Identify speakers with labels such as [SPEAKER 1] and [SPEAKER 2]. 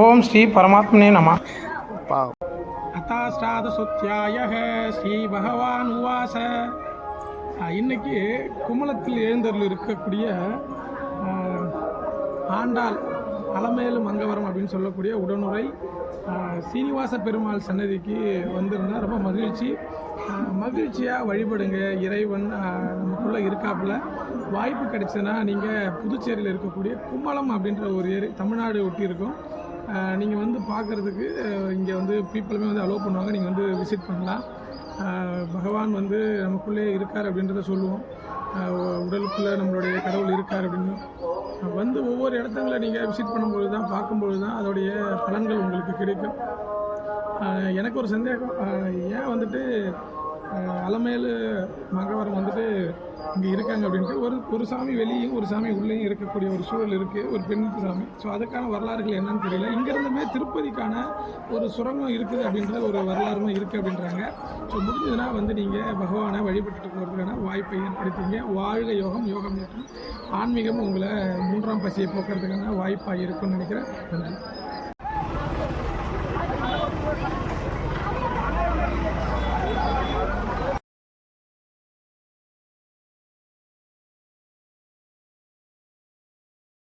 [SPEAKER 1] ஓம் ஸ்ரீ பரமாத்மனே நம. சுத்தியாய ஸ்ரீ பகவான் உவாச இன்னைக்கு குமலத்தில் எழுந்தருள் இருக்கக்கூடிய ஆண்டாள் அலமேலு மங்கவரம் அப்படின்னு சொல்லக்கூடிய உடனுரை சீனிவாச பெருமாள் சன்னதிக்கு வந்திருந்தா ரொம்ப மகிழ்ச்சி. மகிழ்ச்சியாக வழிபடுங்க. இறைவன் நமக்குள்ளே இருக்காப்புல. வாய்ப்பு கிடைச்சதுன்னா நீங்கள் புதுச்சேரியில் இருக்கக்கூடிய கும்மலம் அப்படின்ற ஒரு ஏரி தமிழ்நாடு ஒட்டி இருக்கும். நீங்கள் வந்து பார்க்குறதுக்கு இங்கே வந்து பீப்புளுமே வந்து அலோவ் பண்ணுவாங்க. நீங்கள் வந்து விசிட் பண்ணலாம். பகவான் வந்து நமக்குள்ளே இருக்கார் அப்படின்றத சொல்லுவோம். உடலுக்குள்ளே நம்மளுடைய கடவுள் இருக்கார் அப்படின்னு. வந்து ஒவ்வொரு இடத்துல நீங்கள் விசிட் பண்ணும்பொழுது தான் பார்க்கும்பொழுது தான் அதோடைய பலன்கள் உங்களுக்கு கிடைக்கும். எனக்கு ஒரு சந்தேகம். ஏன் வந்துட்டு அலமேலு மகவரம் வந்துட்டு இங்கே இருக்காங்க அப்படின்ட்டு ஒரு ஒரு சாமி வெளியும் ஒரு சாமி உள்ளேயும் இருக்கக்கூடிய ஒரு சூழல் இருக்குது ஒரு பெண் சாமி. ஸோ அதுக்கான வரலாறுகள் என்னன்னு தெரியல. இங்கேருந்துமே திருப்பதிக்கான ஒரு சுரங்கம் இருக்குது அப்படின்ற ஒரு வரலாறுமே இருக்குது அப்படின்றாங்க. ஸோ முடிஞ்சதுன்னா வந்து நீங்கள் பகவானை வழிபட்டுட்டு போகிறதுக்கான வாய்ப்பை ஏற்படுத்திங்க. வாழ்க யோகம் யோகம் ஏற்றம் ஆன்மீகம் உங்களை மூன்றாம் பசியை போக்குறதுக்கான வாய்ப்பாக இருக்கும்னு நினைக்கிறேன். நன்றி.